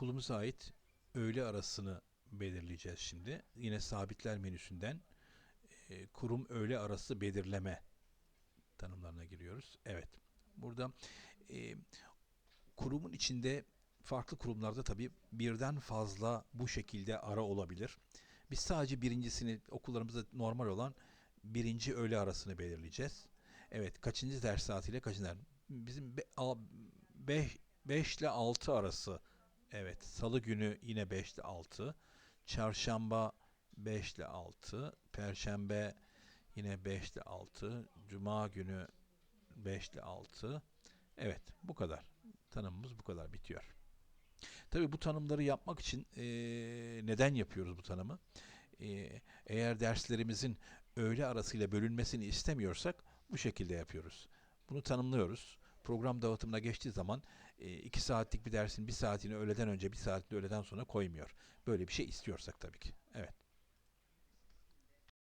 okulumuza ait öğle arasını belirleyeceğiz şimdi. Yine sabitler menüsünden e, kurum öğle arası belirleme tanımlarına giriyoruz. Evet. Burada e, kurumun içinde farklı kurumlarda tabii birden fazla bu şekilde ara olabilir. Biz sadece birincisini okullarımızda normal olan birinci öğle arasını belirleyeceğiz. Evet, kaçıncı ders saatiyle kaçıncı ders? Bizim 5 ile 6 arası. Evet, salı günü yine 5 ile 6. Çarşamba 5 ile 6. Perşembe yine 5 ile 6. Cuma günü 5 ile 6. Evet, bu kadar. Tanımımız bu kadar bitiyor. Tabii bu tanımları yapmak için eee, neden yapıyoruz bu tanımı? Eee, eğer derslerimizin öğle arasıyla bölünmesini istemiyorsak bu şekilde yapıyoruz. Bunu tanımlıyoruz. Program dağıtımına geçtiği zaman 2 saatlik bir dersin bir saatini öğleden önce bir saatini öğleden sonra koymuyor. Böyle bir şey istiyorsak tabii ki. Evet.